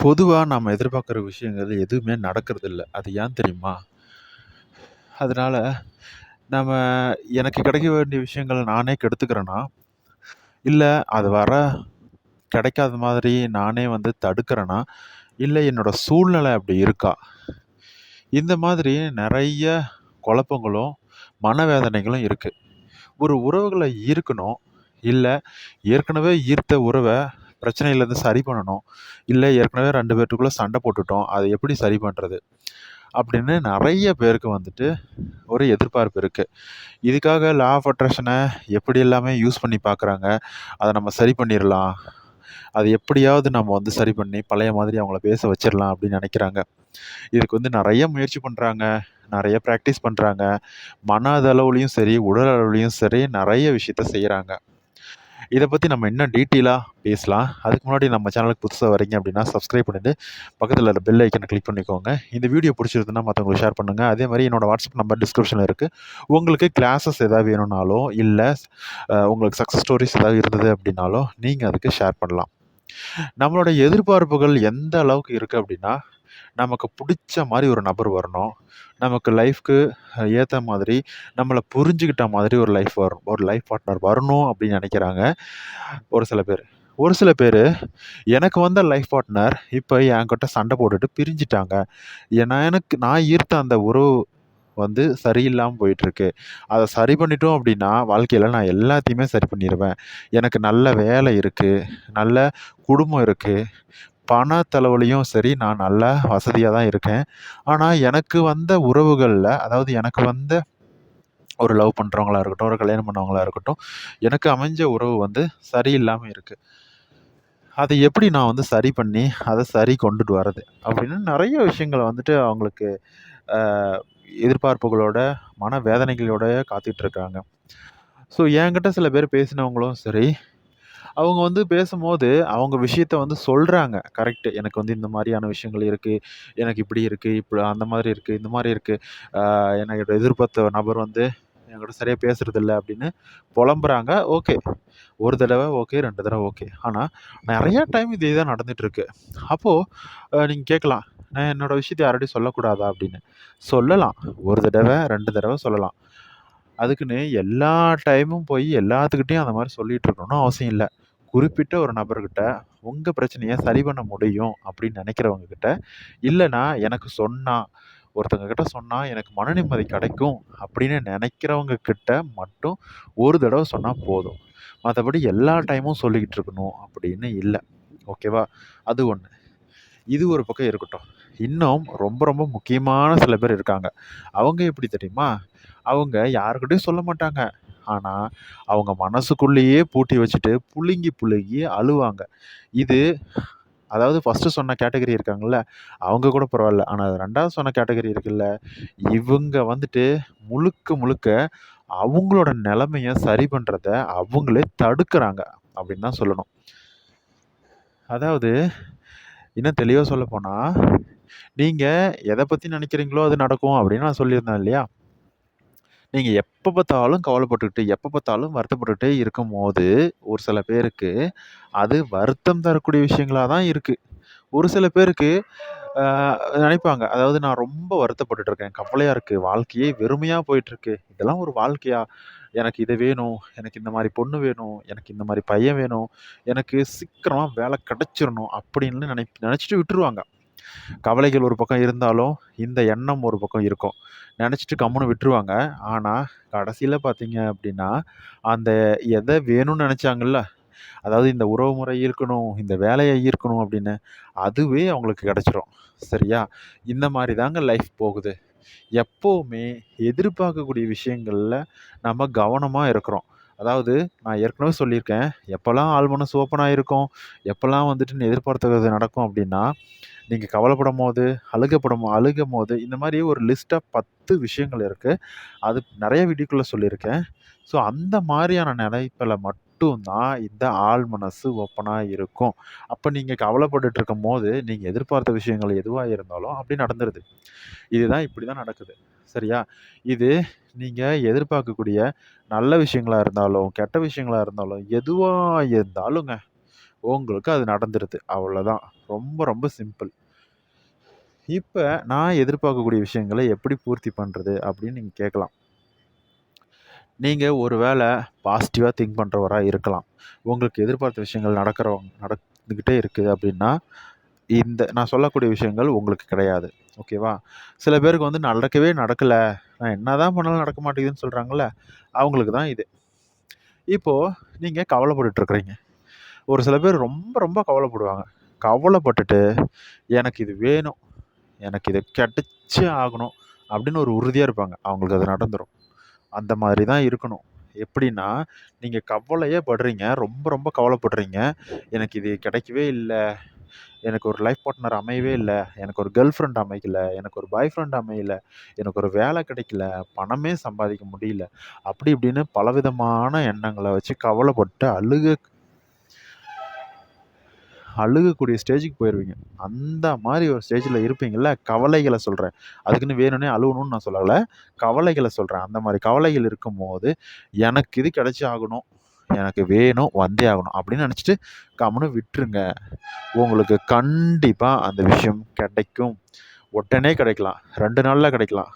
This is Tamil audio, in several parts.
பொதுவாக நம்ம எதிர்பார்க்குற விஷயங்கள் எதுவுமே நடக்கிறதில்ல அது ஏன் தெரியுமா? அதனால நம்ம எனக்கு கிடைக்க வேண்டிய விஷயங்கள நானே கெடுத்துக்கிறேன்னா இல்லை அது வர கிடைக்காத மாதிரி நானே வந்து தடுக்கிறேன்னா இல்லை என்னோடய சூழ்நிலை அப்படி இருக்கா? இந்த மாதிரி நிறைய குழப்பங்களும், மனவேதனைகளும் இருக்குது ஒரு உறவுகளை ஈர்க்கணும். இல்லை ஏற்கனவே ஈர்த்த உறவை பிரச்சனையிலேருந்து சரி பண்ணணும். இல்லை ஏற்கனவே ரெண்டு பேர்த்துக்குள்ளே சண்டை போட்டுட்டோம். அதை எப்படி சரி பண்ணுறது அப்படின்னு நிறைய பேருக்கு வந்துட்டு ஒரு எதிர்பார்ப்பு இருக்குது இதுக்காக லா ஆஃப் அட்ராக்ஷனை எப்படி எல்லாமே யூஸ் பண்ணி பார்க்குறாங்க. அதை நம்ம சரி பண்ணிடலாம் அது எப்படியாவது நம்ம வந்து சரி பண்ணி பழைய மாதிரி அவங்கள பேச வச்சிடலாம் அப்படின்னு நினைக்கிறாங்க. இதுக்கு வந்து நிறைய முயற்சி பண்ணுறாங்க நிறைய ப்ராக்டிஸ் பண்ணுறாங்க மன அளவுலேயும் சரி, உடல் அளவுலேயும் சரி நிறைய விஷயத்த செய்கிறாங்க இதை பற்றி நம்ம இன்னும் டீட்டெயிலாக பேசலாம். அதுக்கு முன்னாடி நம்ம சேனலுக்கு புதுசாக வரீங்க அப்படின்னா, சப்ஸ்கிரைப் பண்ணிட்டு, பக்கத்தில் உள்ள பெல் ஐக்கனை கிளிக் பண்ணிக்கோங்க. இந்த வீடியோ புடிச்சிருந்ததுன்னா மற்றவங்களுக்கு ஷேர் பண்ணுங்கள் அதே மாதிரி என்னோடய வாட்ஸ்அப் நம்பர் டிஸ்கிரிப்ஷனில் இருக்குது உங்களுக்கு கிளாஸஸ் எதாவது வேணும்னாலோ, இல்லை உங்களுக்கு சக்ஸஸ் ஸ்டோரிஸ் ஏதாவது இருந்தது அப்படின்னாலோ, நீங்கள் அதுக்கு ஷேர் பண்ணலாம். நம்மளோட எதிர்பார்ப்புகள் எந்த அளவுக்கு இருக்குது அப்படின்னா, நமக்கு பிடிச்ச மாதிரி ஒரு நபர் வரணும். நமக்கு லைஃப்க்கு ஏற்ற மாதிரி, நம்மளை புரிஞ்சுக்கிட்ட மாதிரி ஒரு லைஃப் வரும். ஒரு லைஃப் பார்ட்னர் வரணும் அப்படின்னு நினைக்கிறாங்க ஒரு சில பேர் ஒரு சில பேர் எனக்கு வந்த லைஃப் பார்ட்னர் இப்போ என்கிட்ட சண்டை போட்டுட்டு பிரிஞ்சுட்டாங்க. ஏன்னா எனக்கு நான் ஈர்த்த அந்த உறவு வந்து சரியில்லாமல் போயிட்டுருக்கு. அதை சரி பண்ணிட்டோம் அப்படின்னா, வாழ்க்கையில் நான் எல்லாத்தையுமே சரி பண்ணிடுவேன் எனக்கு நல்ல வேலை இருக்குது நல்ல குடும்பம் இருக்குது பண பணத்தளவுலயும் சரி, நான் நல்லா வசதியாக தான் இருக்கேன். ஆனால் எனக்கு வந்த உறவுகளில் அதாவது எனக்கு வந்த ஒரு லவ் பண்ணுறவங்களா இருக்கட்டும், ஒரு கல்யாணம் பண்ணவங்களா இருக்கட்டும், எனக்கு அமைஞ்ச உறவு வந்து சரியில்லாமல் இருக்குது அதை எப்படி நான் வந்து சரி பண்ணி, அதை சரி கொண்டுட்டு வரது? அப்படின்னு நிறைய விஷயங்கள வந்துட்டு அவங்களுக்கு எதிர்பார்ப்புகளோட எதிர்பார்ப்புகளோட, மனவேதனைகளோட காத்துட்டு இருக்காங்க. ஸோ என்கிட்ட சில பேர் பேசினவங்களும் சரி, அவங்க வந்து பேசும்போது, அவங்க விஷயத்த வந்து சொல்கிறாங்க கரெக்ட்டு. எனக்கு வந்து இந்த மாதிரியான விஷயங்கள் இருக்குது எனக்கு இப்படி இருக்குது இப்படி அந்த மாதிரி இருக்குது இந்த மாதிரி இருக்குது அ என்னோட எதிர்பார்த்த நபர் வந்து என்கிட்ட சரியாக பேசுகிறதில்ல அப்படின்னு புலம்புறாங்க ஓகே. ஒரு தடவை ஓகே, ரெண்டு தடவை ஓகே. ஆனால் நிறையா டைம் இதே தான் நடந்துகிட்ருக்கு அப்போது நீங்கள் கேட்கலாம், "நான் என்னோட விஷயத்த யார்கிட்டயும் சொல்லக்கூடாதா?" அப்படின்னு. சொல்லலாம். ஒரு தடவை ரெண்டு தடவை சொல்லலாம். அதுக்குன்னு எல்லா டைமும் போய் எல்லாத்துக்கிட்டேயும் அந்த மாதிரி சொல்லிகிட்டு இருக்கணும்னு அவசியம் இல்லை குறிப்பிட்ட ஒரு நபர்கிட்ட உங்கள் பிரச்சனையை சரி பண்ண முடியும் அப்படின்னு நினைக்கிறவங்கக்கிட்ட கிட்ட, எனக்கு சொன்னால் ஒருத்தவங்க கிட்ட சொன்னால் எனக்கு மன நிம்மதி கிடைக்கும் அப்படின்னு நினைக்கிறவங்க கிட்ட மட்டும் ஒரு தடவை சொன்னால் போதும். மற்றபடி எல்லா டைமும் சொல்லிக்கிட்டு இருக்கணும் அப்படின்னு இல்லை ஓகேவா? அது ஒன்று இது ஒரு பக்கம் இருக்கட்டும். இன்னும் ரொம்ப ரொம்ப முக்கியமான சில பேர் இருக்காங்க. அவங்க எப்படி தெரியுமா? அவங்க யாருக்கிட்டையும் சொல்ல மாட்டாங்க. ஆனால் அவங்க மனசுக்குள்ளேயே பூட்டி வச்சுட்டு புழுங்கி புழுங்கி அழுவாங்க. இது அதாவது ஃபர்ஸ்ட்டு சொன்ன கேட்டகரி இருக்காங்கல்ல, அவங்க கூட பரவாயில்ல ஆனால் ரெண்டாவது சொன்ன கேட்டகரி இருக்குல்ல, இவங்க வந்துட்டு முழுக்க முழுக்க அவங்களோட நெலைமைய சரி பண்ணுறத அவங்களே தடுக்கிறாங்க அப்படின்னு தான் சொல்லணும். அதாவது இன்னும் தெளிவாக சொல்லப்போனால் நீங்கள் எதை பற்றி நினைக்கிறீங்களோ அது நடக்கும் அப்படின்னு நான் சொல்லியிருந்தேன் இல்லையா? நீங்கள் எப்போ பார்த்தாலும் கவலைப்பட்டுக்கிட்டு, எப்போ பார்த்தாலும் வருத்தப்பட்டுக்கிட்டே இருக்கும் போது ஒரு சில பேருக்கு அது வருத்தம் தரக்கூடிய விஷயங்களாக தான் இருக்குது ஒரு சில பேருக்கு நினைப்பாங்க அதாவது நான் ரொம்ப வருத்தப்பட்டுட்டு இருக்கேன். கவலையாக இருக்குது வாழ்க்கையே வெறுமையாக போயிட்டுருக்கு. இதெல்லாம் ஒரு வாழ்க்கையா? எனக்கு இது வேணும். எனக்கு இந்த மாதிரி பொண்ணு வேணும். எனக்கு இந்த மாதிரி பையன் வேணும். எனக்கு சீக்கிரமாக வேலை கிடச்சிடணும் அப்படின்னு நினை நினச்சிட்டு விட்டுருவாங்க. கவலைகள் ஒரு பக்கம் இருந்தாலும், இந்த எண்ணம் ஒரு பக்கம் இருக்கும். நினச்சிட்டு கம்முன்னு விட்டுருவாங்க. ஆனால் கடைசியில் பார்த்தீங்க அப்படின்னா, அந்த எதை வேணும்னு நினச்சாங்கல்ல அதாவது இந்த உறவு முறை ஈர்க்கணும், இந்த வேலையை ஈர்க்கணும் அப்படின்னு, அதுவே அவங்களுக்கு கிடைச்சிரும். சரியா? இந்த மாதிரி தாங்க லைஃப் போகுது. எப்போவுமே எதிர்பார்க்கக்கூடிய விஷயங்களில் நம்ம கவனமாக இருக்கிறோம். அதாவது நான் ஏற்கனவே சொல்லியிருக்கேன். எப்போல்லாம் ஆழ்மனம் மனசு இருக்கும், எப்போல்லாம் வந்துட்டு எதிர்பார்த்தது நடக்கும் அப்படின்னா, நீங்கள் கவலைப்படும் போது அழுகப்படும் அழுகும்போது, இந்த மாதிரி ஒரு லிஸ்ட்டாக பத்து விஷயங்கள் இருக்குது அது நிறைய வீடியோக்குள்ளே சொல்லியிருக்கேன். ஸோ அந்த மாதிரியான நினைப்பில் மட்டும் தான் இந்த ஆழ் மனசு ஓப்பனாக இருக்கும். அப்போ நீங்கள் கவலைப்பட்டுட்டு இருக்கும்போது, நீங்கள் எதிர்பார்த்த விஷயங்கள் எதுவாக இருந்தாலும் அப்படி நடந்துருது. இதுதான் இப்படி தான் நடக்குது. சரியா? இது நீங்கள் எதிர்பார்க்கக்கூடிய நல்ல விஷயங்களாக இருந்தாலும், கெட்ட விஷயங்களாக இருந்தாலும், எதுவாக இருந்தாலுங்க, உங்களுக்கு அது நடந்துடுது அவ்வளோதான் ரொம்ப ரொம்ப சிம்பிள் இப்போ நான் எதிர்பார்க்கக்கூடிய விஷயங்களை எப்படி பூர்த்தி பண்ணுறது அப்படின்னு நீங்கள் கேட்கலாம். நீங்கள் ஒரு வேளை பாசிட்டிவாக திங்க் பண்ணுறவராக இருக்கலாம். உங்களுக்கு எதிர்பார்த்த விஷயங்கள் நடக்கிறவங்க நடந்துக்கிட்டே இருக்குது அப்படின்னா இந்த நான் சொல்லக்கூடிய விஷயங்கள் உங்களுக்கு கிடையாது. ஓகேவா சில பேருக்கு வந்து நடக்கவே நடக்கலை. நான் என்ன தான் பண்ணாலும் நடக்க மாட்டேங்குதுன்னு சொல்கிறாங்கள அவங்களுக்கு தான் இது. இப்போது நீங்கள் கவலைப்பட்டுருக்குறீங்க ஒரு சில பேர் ரொம்ப ரொம்ப கவலைப்படுவாங்க. கவலைப்பட்டுட்டு எனக்கு இது வேணும். எனக்கு இது கிடச்சே ஆகணும். அப்படின்னு ஒரு உறுதியாக இருப்பாங்க. அவங்களுக்கு அது நடந்துடும் அந்த மாதிரி தான் இருக்கணும். எப்படின்னா நீங்கள் கவலையே படுறீங்க. ரொம்ப ரொம்ப கவலைப்படுறீங்க. எனக்கு இது கிடைக்கவே இல்லை. எனக்கு ஒரு லைஃப் பார்ட்னர் அமையவே இல்லை. எனக்கு ஒரு கேர்ள் ஃப்ரெண்ட் அமைக்கல. எனக்கு ஒரு பாய் ஃப்ரெண்ட் அமையல. எனக்கு ஒரு வேலை கிடைக்கல. பணமே சம்பாதிக்க முடியல. அப்படி இப்படின்னு பலவிதமான எண்ணங்களை வச்சு கவலைப்பட்டு அழுக அழுகக்கூடிய ஸ்டேஜுக்கு போயிடுவீங்க அந்த மாதிரி ஒரு ஸ்டேஜில் இருப்பீங்கள்ல கவலைகளை சொல்கிறேன் அதுக்குன்னு வேணும்னே அழுகணும்னு நான் சொல்லலை. கவலைகளை சொல்கிறேன் அந்த மாதிரி கவலைகள் இருக்கும்போது எனக்கு இது கிடச்சி ஆகணும். எனக்கு வேணும் வந்தே ஆகணும். அப்படின்னு நினச்சிட்டு கம்முன்னு விட்டுருங்க. உங்களுக்கு கண்டிப்பாக அந்த விஷயம் கிடைக்கும். உடனே கிடைக்கலாம். ரெண்டு நாளில் கிடைக்கலாம்.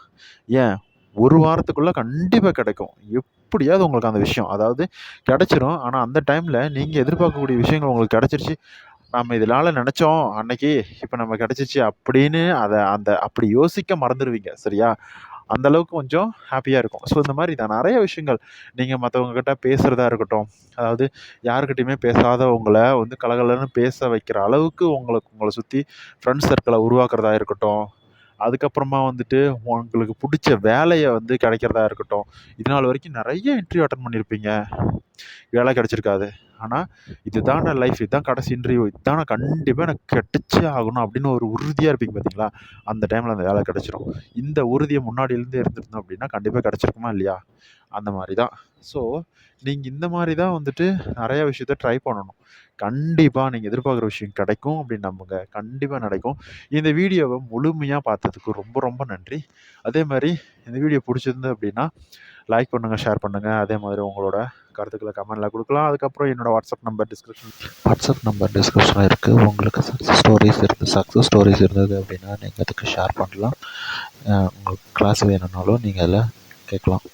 ஏன்? ஒரு வாரத்துக்குள்ளே கண்டிப்பாக கிடைக்கும். எப்படியாவது உங்களுக்கு அந்த விஷயம் அதாவது கிடச்சிரும். ஆனால் அந்த டைமில் நீங்கள் எதிர்பார்க்கக்கூடிய விஷயங்கள் உங்களுக்கு கிடச்சிருச்சு. நம்ம இதனால் நினச்சோம் அன்னைக்கு இப்போ நம்ம கிடச்சிச்சு அப்படின்னு அதை அந்த அப்படி யோசிக்க மறந்துடுவீங்க சரியா? அந்த அளவுக்கு கொஞ்சம் ஹாப்பியாக இருக்கும். ஸோ இந்த மாதிரி தான். நிறைய விஷயங்கள். நீங்கள் மற்றவங்கக்கிட்ட பேசுகிறதா இருக்கட்டும் அதாவது யாருக்கிட்டையுமே பேசாதவங்களை வந்து கலகலன்னு பேச வைக்கிற அளவுக்கு உங்களுக்கு உங்களை சுற்றி ஃப்ரெண்ட்ஸ் சர்க்கிளை உருவாக்குறதா இருக்கட்டும் அதுக்கப்புறமா வந்துட்டு உங்களுக்கு பிடிச்ச வேலையை வந்து கிடைக்கிறதா இருக்கட்டும் இது நாள் வரைக்கும் நிறைய இன்டர்வியூ அட்டன் பண்ணியிருப்பீங்க வேலை கிடச்சிருக்காது. ஆனால் இதுதான் லைஃப் இதுதான் கடைசி இன்டர்வியூ இதுதான் கண்டிப்பாக எனக்கு கிடச்சே ஆகணும் அப்படின்னு ஒரு உறுதியாக இருப்பீங்க பார்த்தீங்களா அந்த டைமில் அந்த வேலை கிடச்சிரும். இந்த உறுதியை முன்னாடியிலேருந்து இருந்திருந்தோம் அப்படின்னா கண்டிப்பாக கிடச்சிருக்குமா இல்லையா? அந்த மாதிரி தான் ஸோ நீங்கள் இந்த மாதிரி தான் வந்துட்டு நிறையா விஷயத்த ட்ரை பண்ணணும். கண்டிப்பாக நீங்கள் எதிர்பார்க்குற விஷயம் கிடைக்கும் அப்படின்னு நம்புங்க. கண்டிப்பாக நடக்கும். இந்த வீடியோவை முழுமையாக பார்த்ததுக்கு ரொம்ப ரொம்ப நன்றி. அதே மாதிரி இந்த வீடியோ பிடிச்சிருந்து அப்படின்னா லைக் பண்ணுங்கள் ஷேர் பண்ணுங்கள் அதே மாதிரி உங்களோட கருத்துக்களை கமெண்டில் கொடுக்கலாம். அதுக்கப்புறம் என்னோடய WhatsApp number description WhatsApp number டிஸ்கிரிப்ஷனில் இருக்குது உங்களுக்கு சக்ஸஸ் ஸ்டோரிஸ் இருக்குது சக்ஸஸ் ஸ்டோரிஸ் இருந்தது அப்படின்னா நீங்கள் அதுக்கு ஷேர் பண்ணலாம். உங்களுக்கு கிளாஸ் வேணும்னாலும் நீங்கள் அதில் கேட்கலாம்.